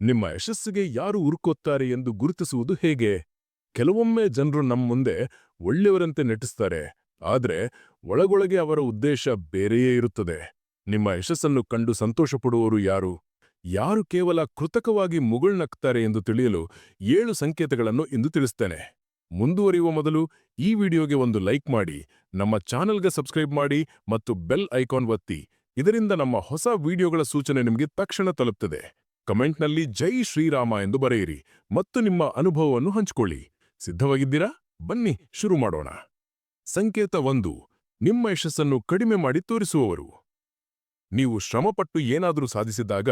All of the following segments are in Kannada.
ನಿಮ್ಮ ಯಶಸ್ಸಿಗೆ ಯಾರು ಉರುಕೋತ್ತಾರೆ ಎಂದು ಗುರುತಿಸುವುದು ಹೇಗೆ? ಕೆಲವೊಮ್ಮೆ ಜನರು ನಮ್ಮ ಮುಂದೆ ಒಳ್ಳೆಯವರಂತೆ ನಟಿಸ್ತಾರೆ, ಆದರೆ ಒಳಗೊಳಗೆ ಅವರ ಉದ್ದೇಶ ಬೇರೆಯೇ ಇರುತ್ತದೆ. ನಿಮ್ಮ ಯಶಸ್ಸನ್ನು ಕಂಡು ಸಂತೋಷಪಡುವವರು ಯಾರು? ಯಾರು ಕೇವಲ ಕೃತಕವಾಗಿ ಮುಗುಳ್ನಕ್ತಾರೆ ಎಂದು ತಿಳಿಯಲು ಏಳು ಸಂಕೇತಗಳನ್ನು ಇಂದು ತಿಳಿಸ್ತೇನೆ. ಮುಂದುವರಿಯುವ ಮೊದಲು ಈ ವಿಡಿಯೋಗೆ ಒಂದು ಲೈಕ್ ಮಾಡಿ, ನಮ್ಮ ಚಾನೆಲ್ಗೆ ಸಬ್ಸ್ಕ್ರೈಬ್ ಮಾಡಿ ಮತ್ತು ಬೆಲ್ ಐಕಾನ್ ಒತ್ತಿ. ಇದರಿಂದ ನಮ್ಮ ಹೊಸ ವಿಡಿಯೋಗಳ ಸೂಚನೆ ನಿಮಗೆ ತಕ್ಷಣ ತಲುಪ್ತದೆ. ಕಮೆಂಟ್ನಲ್ಲಿ ಜೈ ಶ್ರೀರಾಮ ಎಂದು ಬರೆಯಿರಿ ಮತ್ತು ನಿಮ್ಮ ಅನುಭವವನ್ನು ಹಂಚಿಕೊಳ್ಳಿ. ಸಿದ್ಧವಾಗಿದ್ದೀರಾ? ಬನ್ನಿ, ಶುರು ಮಾಡೋಣ. ಸಂಕೇತ ಒಂದು, ನಿಮ್ಮ ಯಶಸ್ಸನ್ನು ಕಡಿಮೆ ಮಾಡಿ ತೋರಿಸುವವರು. ನೀವು ಶ್ರಮಪಟ್ಟು ಏನಾದರೂ ಸಾಧಿಸಿದಾಗ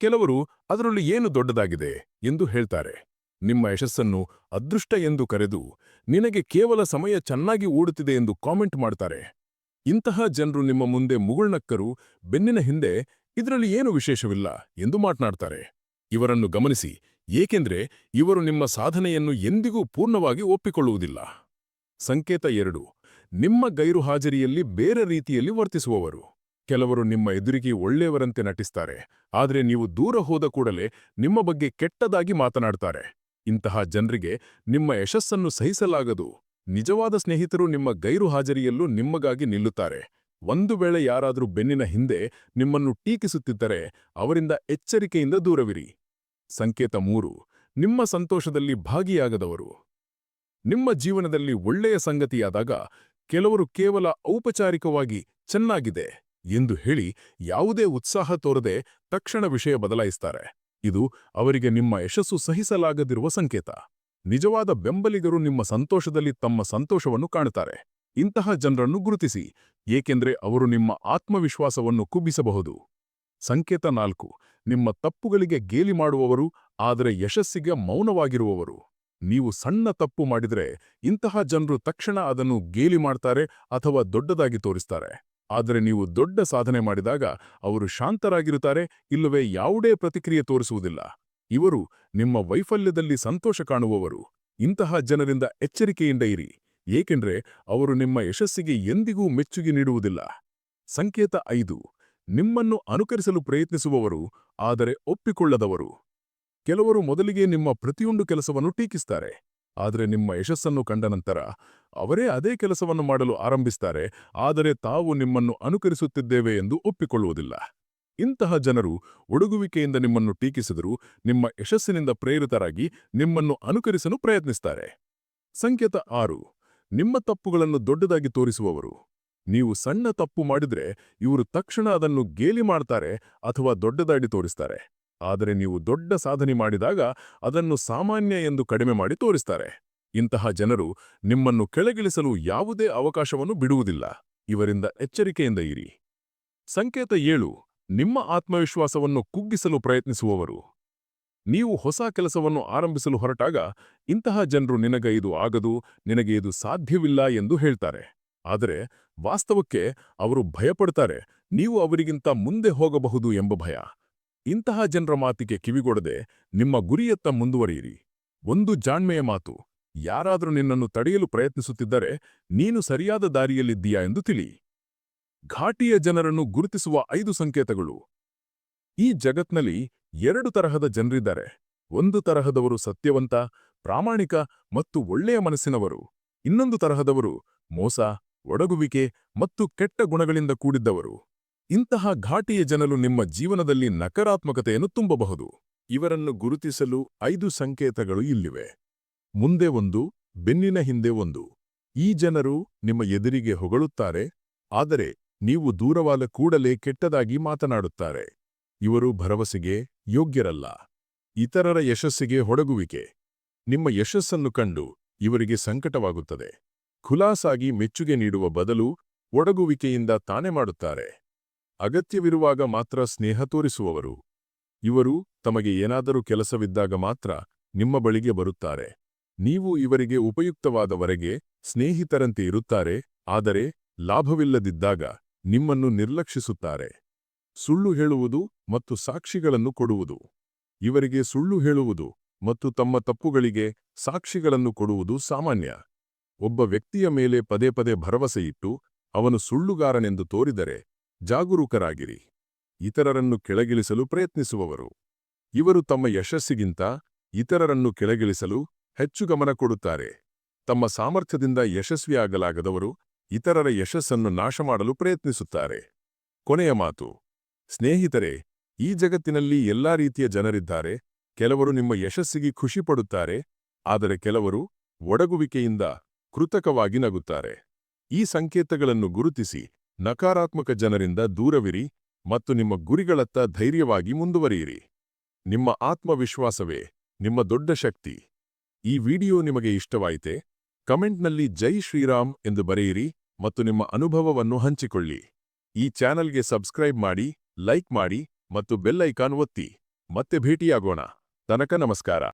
ಕೆಲವರು ಅದರಲ್ಲಿ ಏನು ದೊಡ್ಡದಾಗಿದೆ ಎಂದು ಹೇಳ್ತಾರೆ. ನಿಮ್ಮ ಯಶಸ್ಸನ್ನು ಅದೃಷ್ಟ ಎಂದು ಕರೆದು ನಿನಗೆ ಕೇವಲ ಸಮಯ ಚೆನ್ನಾಗಿ ಓಡುತ್ತಿದೆ ಎಂದು ಕಾಮೆಂಟ್ ಮಾಡ್ತಾರೆ. ಇಂತಹ ಜನರು ನಿಮ್ಮ ಮುಂದೆ ಮುಗುಳ್ನಕ್ಕರು ಬೆನ್ನಿನ ಹಿಂದೆ ಇದರಲ್ಲಿ ಏನು ವಿಶೇಷವಿಲ್ಲ ಎಂದು ಮಾತನಾಡ್ತಾರೆ. ಇವರನ್ನು ಗಮನಿಸಿ, ಏಕೆಂದ್ರೆ ಇವರು ನಿಮ್ಮ ಸಾಧನೆಯನ್ನು ಎಂದಿಗೂ ಪೂರ್ಣವಾಗಿ ಒಪ್ಪಿಕೊಳ್ಳುವುದಿಲ್ಲ. ಸಂಕೇತ ಎರಡು, ನಿಮ್ಮ ಗೈರುಹಾಜರಿಯಲ್ಲಿ ಬೇರೆ ರೀತಿಯಲ್ಲಿ ವರ್ತಿಸುವವರು. ಕೆಲವರು ನಿಮ್ಮ ಎದುರಿಗೆ ಒಳ್ಳೆಯವರಂತೆ ನಟಿಸ್ತಾರೆ, ಆದರೆ ನೀವು ದೂರ ಹೋದ ಕೂಡಲೇ ನಿಮ್ಮ ಬಗ್ಗೆ ಕೆಟ್ಟದಾಗಿ ಮಾತನಾಡ್ತಾರೆ. ಇಂತಹ ಜನರಿಗೆ ನಿಮ್ಮ ಯಶಸ್ಸನ್ನು ಸಹಿಸಲಾಗದು. ನಿಜವಾದ ಸ್ನೇಹಿತರು ನಿಮ್ಮ ಗೈರುಹಾಜರಿಯಲ್ಲೂ ನಿಮ್ಮಗಾಗಿ ನಿಲ್ಲುತ್ತಾರೆ. ಒಂದು ವೇಳೆ ಯಾರಾದರೂ ಬೆನ್ನಿನ ಹಿಂದೆ ನಿಮ್ಮನ್ನು ಟೀಕಿಸುತ್ತಿದ್ದರೆ ಅವರಿಂದ ಎಚ್ಚರಿಕೆಯಿಂದ ದೂರವಿರಿ. ಸಂಕೇತ ಮೂರು, ನಿಮ್ಮ ಸಂತೋಷದಲ್ಲಿ ಭಾಗಿಯಾಗದವರು. ನಿಮ್ಮ ಜೀವನದಲ್ಲಿ ಒಳ್ಳೆಯ ಸಂಗತಿಯಾದಾಗ ಕೆಲವರು ಕೇವಲ ಔಪಚಾರಿಕವಾಗಿ ಚೆನ್ನಾಗಿದೆ ಎಂದು ಹೇಳಿ ಯಾವುದೇ ಉತ್ಸಾಹ ತೋರದೆ ತಕ್ಷಣ ವಿಷಯ ಬದಲಾಯಿಸ್ತಾರೆ. ಇದು ಅವರಿಗೆ ನಿಮ್ಮ ಯಶಸ್ಸು ಸಹಿಸಲಾಗದಿರುವ ಸಂಕೇತ. ನಿಜವಾದ ಬೆಂಬಲಿಗರು ನಿಮ್ಮ ಸಂತೋಷದಲ್ಲಿ ತಮ್ಮ ಸಂತೋಷವನ್ನು ಕಾಣುತ್ತಾರೆ. ಇಂತಹ ಜನರನ್ನು ಗುರುತಿಸಿ, ಏಕೆಂದರೆ ಅವರು ನಿಮ್ಮ ಆತ್ಮವಿಶ್ವಾಸವನ್ನು ಕುಬ್ಬಿಸಬಹುದು ಸಂಕೇತ ನಾಲ್ಕು, ನಿಮ್ಮ ತಪ್ಪುಗಳಿಗೆ ಗೇಲಿ ಮಾಡುವವರು, ಆದರೆ ಯಶಸ್ಸಿಗೆ ಮೌನವಾಗಿರುವವರು. ನೀವು ಸಣ್ಣ ತಪ್ಪು ಮಾಡಿದರೆ, ಇಂತಹ ಜನರು ತಕ್ಷಣ ಅದನ್ನು ಗೇಲಿ ಮಾಡ್ತಾರೆ ಅಥವಾ ದೊಡ್ಡದಾಗಿ ತೋರಿಸ್ತಾರೆ. ಆದರೆ ನೀವು ದೊಡ್ಡ ಸಾಧನೆ ಮಾಡಿದಾಗ, ಅವರು ಶಾಂತರಾಗಿರುತ್ತಾರೆ, ಇಲ್ಲವೇ ಯಾವುದೇ ಪ್ರತಿಕ್ರಿಯೆ ತೋರಿಸುವುದಿಲ್ಲ. ಇವರು ನಿಮ್ಮ ವೈಫಲ್ಯದಲ್ಲಿ ಸಂತೋಷ ಕಾಣುವವರು. ಇಂತಹ ಜನರಿಂದ ಎಚ್ಚರಿಕೆಯಿಂದ ಇರಿ. ಏಕೆಂದ್ರೆ ಅವರು ನಿಮ್ಮ ಯಶಸ್ಸಿಗೆ ಎಂದಿಗೂ ಮೆಚ್ಚುಗೆ ನೀಡುವುದಿಲ್ಲ. ಸಂಕೇತ ಐದು, ನಿಮ್ಮನ್ನು ಅನುಕರಿಸಲು ಪ್ರಯತ್ನಿಸುವವರು, ಆದರೆ ಒಪ್ಪಿಕೊಳ್ಳದವರು. ಕೆಲವರು ಮೊದಲಿಗೆ ನಿಮ್ಮ ಪ್ರತಿಯೊಂದು ಕೆಲಸವನ್ನು ಟೀಕಿಸ್ತಾರೆ, ಆದರೆ ನಿಮ್ಮ ಯಶಸ್ಸನ್ನು ಕಂಡ ನಂತರ ಅವರೇ ಅದೇ ಕೆಲಸವನ್ನು ಮಾಡಲು ಆರಂಭಿಸ್ತಾರೆ, ಆದರೆ ತಾವು ನಿಮ್ಮನ್ನು ಅನುಕರಿಸುತ್ತಿದ್ದೇವೆ ಎಂದು ಒಪ್ಪಿಕೊಳ್ಳುವುದಿಲ್ಲ. ಇಂತಹ ಜನರು ಒಡಗುವಿಕೆಯಿಂದ ನಿಮ್ಮನ್ನು ಟೀಕಿಸಿದರೂ ನಿಮ್ಮ ಯಶಸ್ಸಿನಿಂದ ಪ್ರೇರಿತರಾಗಿ ನಿಮ್ಮನ್ನು ಅನುಕರಿಸಲು ಪ್ರಯತ್ನಿಸ್ತಾರೆ. ಸಂಕೇತ ಆರು ನಿಮ್ಮ ತಪ್ಪುಗಳನ್ನು ದೊಡ್ಡದಾಗಿ ತೋರಿಸುವವರು. ನೀವು ಸಣ್ಣ ತಪ್ಪು ಮಾಡಿದ್ರೆ ಇವರು ತಕ್ಷಣ ಅದನ್ನು ಗೇಲಿ ಮಾಡ್ತಾರೆ ಅಥವಾ ದೊಡ್ಡದಾಗಿ ತೋರಿಸ್ತಾರೆ. ಆದರೆ ನೀವು ದೊಡ್ಡ ಸಾಧನೆ ಮಾಡಿದಾಗ ಅದನ್ನು ಸಾಮಾನ್ಯ ಎಂದು ಕಡಿಮೆ ಮಾಡಿ ತೋರಿಸ್ತಾರೆ. ಇಂತಹ ಜನರು ನಿಮ್ಮನ್ನು ಕೆಳಗಿಳಿಸಲು ಯಾವುದೇ ಅವಕಾಶವನ್ನು ಬಿಡುವುದಿಲ್ಲ. ಇವರಿಂದ ಎಚ್ಚರಿಕೆಯಿಂದ ಇರಿ. ಸಂಕೇತ ಏಳು, ನಿಮ್ಮ ಆತ್ಮವಿಶ್ವಾಸವನ್ನು ಕುಗ್ಗಿಸಲು ಪ್ರಯತ್ನಿಸುವವರು. ನೀವು ಹೊಸ ಕೆಲಸವನ್ನು ಆರಂಭಿಸಲು ಹೊರಟಾಗ ಇಂತಹ ಜನರು ನಿನಗೆ ಇದು ಆಗದು, ನಿನಗೆ ಇದು ಸಾಧ್ಯವಿಲ್ಲ ಎಂದು ಹೇಳ್ತಾರೆ. ಆದರೆ ವಾಸ್ತವಕ್ಕೆ ಅವರು ಭಯಪಡ್ತಾರೆ, ನೀವು ಅವರಿಗಿಂತ ಮುಂದೆ ಹೋಗಬಹುದು ಎಂಬ ಭಯ. ಇಂತಹ ಜನರ ಮಾತಿಗೆ ಕಿವಿಗೊಡದೆ ನಿಮ್ಮ ಗುರಿಯತ್ತ ಮುಂದುವರಿಯಿರಿ. ಒಂದು ಜಾಣ್ಮೆಯ ಮಾತು, ಯಾರಾದರೂ ನಿನ್ನನ್ನು ತಡೆಯಲು ಪ್ರಯತ್ನಿಸುತ್ತಿದ್ದರೆ ನೀನು ಸರಿಯಾದ ದಾರಿಯಲ್ಲಿದ್ದೀಯಾ ಎಂದು ತಿಳಿ. ಘಾಟಿಯ ಜನರನ್ನು ಗುರುತಿಸುವ ಐದು ಸಂಕೇತಗಳು. ಈ ಜಗತ್ನಲ್ಲಿ ಎರಡು ತರಹದ ಜನರಿದ್ದಾರೆ. ಒಂದು ತರಹದವರು ಸತ್ಯವಂತ, ಪ್ರಾಮಾಣಿಕ ಮತ್ತು ಒಳ್ಳೆಯ ಮನಸ್ಸಿನವರು. ಇನ್ನೊಂದು ತರಹದವರು ಮೋಸ, ಒಡಗುವಿಕೆ ಮತ್ತು ಕೆಟ್ಟ ಗುಣಗಳಿಂದ ಕೂಡಿದ್ದವರು. ಇಂತಹ ಘಾಟಿಯ ಜನರು ನಿಮ್ಮ ಜೀವನದಲ್ಲಿ ನಕಾರಾತ್ಮಕತೆಯನ್ನು ತುಂಬಬಹುದು. ಇವರನ್ನು ಗುರುತಿಸಲು ಐದು ಸಂಕೇತಗಳು ಇಲ್ಲಿವೆ. ಮುಂದೆ ಒಂದು, ಬೆನ್ನಿನ ಹಿಂದೆ ಒಂದು. ಈ ಜನರು ನಿಮ್ಮ ಎದುರಿಗೆ ಹೊಗಳುತ್ತಾರೆ, ಆದರೆ ನೀವು ದೂರವಾದ ಕೂಡಲೇ ಕೆಟ್ಟದಾಗಿ ಮಾತನಾಡುತ್ತಾರೆ. ಇವರು ಭರವಸೆಗೆ ಯೋಗ್ಯರಲ್ಲ. ಇತರರ ಯಶಸ್ಸಿಗೆ ಹೊಡಗುವಿಕೆ. ನಿಮ್ಮ ಯಶಸ್ಸನ್ನು ಕಂಡು ಇವರಿಗೆ ಸಂಕಟವಾಗುತ್ತದೆ. ಖುಲಾಸಾಗಿ ಮೆಚ್ಚುಗೆ ನೀಡುವ ಬದಲು ಒಡಗುವಿಕೆಯಿಂದ ತಾನೇ ಮಾಡುತ್ತಾರೆ. ಅಗತ್ಯವಿರುವಾಗ ಮಾತ್ರ ಸ್ನೇಹ ತೋರಿಸುವವರು. ಇವರು ತಮಗೆ ಏನಾದರೂ ಕೆಲಸವಿದ್ದಾಗ ಮಾತ್ರ ನಿಮ್ಮ ಬಳಿಗೆ ಬರುತ್ತಾರೆ. ನೀವು ಇವರಿಗೆ ಉಪಯುಕ್ತವಾದವರೆಗೆ ಸ್ನೇಹಿತರಂತೆ ಇರುತ್ತಾರೆ, ಆದರೆ ಲಾಭವಿಲ್ಲದಿದ್ದಾಗ ನಿಮ್ಮನ್ನು ನಿರ್ಲಕ್ಷಿಸುತ್ತಾರೆ. ಸುಳ್ಳು ಹೇಳುವುದು ಮತ್ತು ಸಾಕ್ಷಿಗಳನ್ನು ಕೊಡುವುದು. ಇವರಿಗೆ ಸುಳ್ಳು ಹೇಳುವುದು ಮತ್ತು ತಮ್ಮ ತಪ್ಪುಗಳಿಗೆ ಸಾಕ್ಷಿಗಳನ್ನು ಕೊಡುವುದು ಸಾಮಾನ್ಯ. ಒಬ್ಬ ವ್ಯಕ್ತಿಯ ಮೇಲೆ ಪದೇ ಪದೇ ಭರವಸೆಯಿಟ್ಟು ಅವನು ಸುಳ್ಳುಗಾರನೆಂದು ತೋರಿದರೆ ಜಾಗರೂಕರಾಗಿರಿ. ಇತರರನ್ನು ಕೆಳಗಿಳಿಸಲು ಪ್ರಯತ್ನಿಸುವವರು. ಇವರು ತಮ್ಮ ಯಶಸ್ಸಿಗಿಂತ ಇತರರನ್ನು ಕೆಳಗಿಳಿಸಲು ಹೆಚ್ಚು ಗಮನ ಕೊಡುತ್ತಾರೆ. ತಮ್ಮ ಸಾಮರ್ಥ್ಯದಿಂದ ಯಶಸ್ವಿಯಾಗಲಾಗದವರು ಇತರರ ಯಶಸ್ಸನ್ನು ನಾಶ ಮಾಡಲು ಪ್ರಯತ್ನಿಸುತ್ತಾರೆ. ಕೊನೆಯ ಮಾತು. ಸ್ನೇಹಿತರೆ, ಈ ಜಗತ್ತಿನಲ್ಲಿ ಎಲ್ಲಾ ರೀತಿಯ ಜನರಿದ್ದಾರೆ. ಕೆಲವರು ನಿಮ್ಮ ಯಶಸ್ಸಿಗೆ ಖುಷಿಪಡುತ್ತಾರೆ ಆದರೆ ಕೆಲವರು ಒಡಗುವಿಕೆಯಿಂದ ಕೃತಕವಾಗಿ ನಗುತ್ತಾರೆ. ಈ ಸಂಕೇತಗಳನ್ನು ಗುರುತಿಸಿ, ನಕಾರಾತ್ಮಕ ಜನರಿಂದ ದೂರವಿರಿ ಮತ್ತು ನಿಮ್ಮ ಗುರಿಗಳತ್ತ ಧೈರ್ಯವಾಗಿ ಮುಂದುವರಿಯಿರಿ. ನಿಮ್ಮ ಆತ್ಮವಿಶ್ವಾಸವೇ ನಿಮ್ಮ ದೊಡ್ಡ ಶಕ್ತಿ. ಈ ವಿಡಿಯೋ ನಿಮಗೆ ಇಷ್ಟವಾಯಿತೆ, ಕಮೆಂಟ್ನಲ್ಲಿ ಜೈ ಶ್ರೀರಾಮ್ ಎಂದು ಬರೆಯಿರಿ ಮತ್ತು ನಿಮ್ಮ ಅನುಭವವನ್ನು ಹಂಚಿಕೊಳ್ಳಿ. ಈ ಚಾನಲ್ಗೆ ಸಬ್ಸ್ಕ್ರೈಬ್ ಮಾಡಿ ಲೈಕ್ ಮಾಡಿ ಮತ್ತು ಬೆಲ್ ಐಕಾನ್ ಒತ್ತಿ. ಮತ್ತೆ ಭೇಟಿಯಾಗೋಣ. ತನಕ ನಮಸ್ಕಾರ.